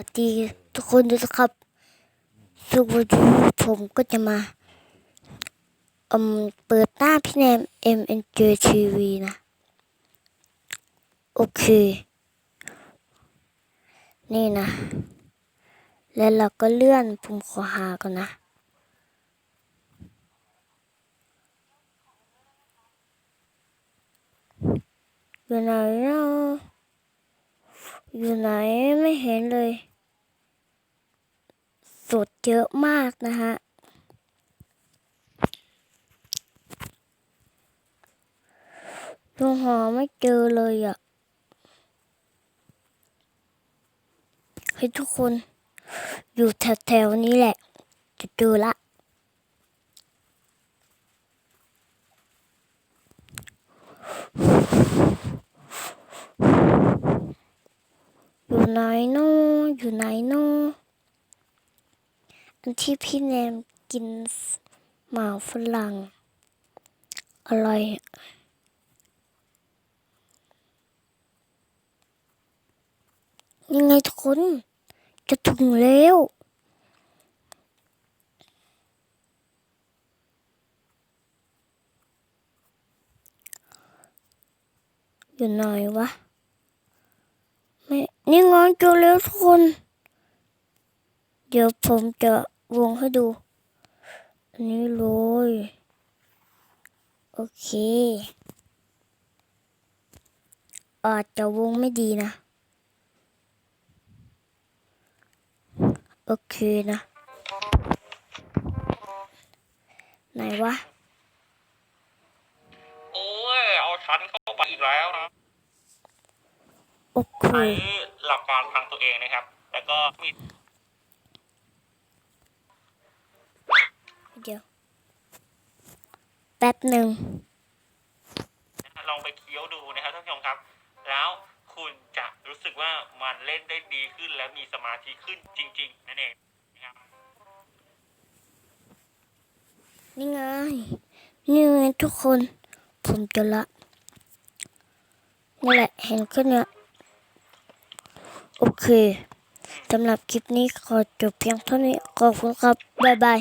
วัสดีทุกคนด้วยนะครับสุวัสดีผมก็จะมาอืมเปิดหน้าพี่แนม MNJ TV นะ โอเค นี่นะ แล้วเราก็เลื่อนผมขอหาก่อนนะอยู่ไหนนะ อยู่ไหนไม่เห็นเลย สดเยอะมากนะฮะดูหาไม่เจอเลยอะให้ทุกคน อยู่แถวๆนี้แหละ จะเจอละ อยู่ไหนเนาะอยู่ไหนเนาะอันที่พี่แนมกินหมาฝรั่งอร่อยยังไงทุกคนจะถึงแล้วอยู่ไหนวะ นี่งอนเจอแล้วทุกคน เดี๋ยวผมจะวงให้ดู อันนี้เลย โอเคอาจจะวงไม่ดีนะ โอเคนะ ไหนวะ โอ้ย เอาฉันเข้าไปอีกแล้วนะ โอเค ใช้หลักการพังตัวเองนะครับ แล้วก็มีเดี๋ยว แป๊บหนึ่ง ลองไปเคี้ยวดูนะครับท่านผู้ชมครับ แล้วคุณจะรู้สึกว่ามันเล่นได้ดีขึ้นและมีสมาธิขึ้นจริง ๆ นั่นเองนะครับนี่ไง นี่ไงทุกคน ผมเจะละนี่แหละ เห็นแค่เนี้ย โอเคสำหรับคลิปนี้ขอจบเพียงเท่านี้ขอบคุณครับ บ๊ายบาย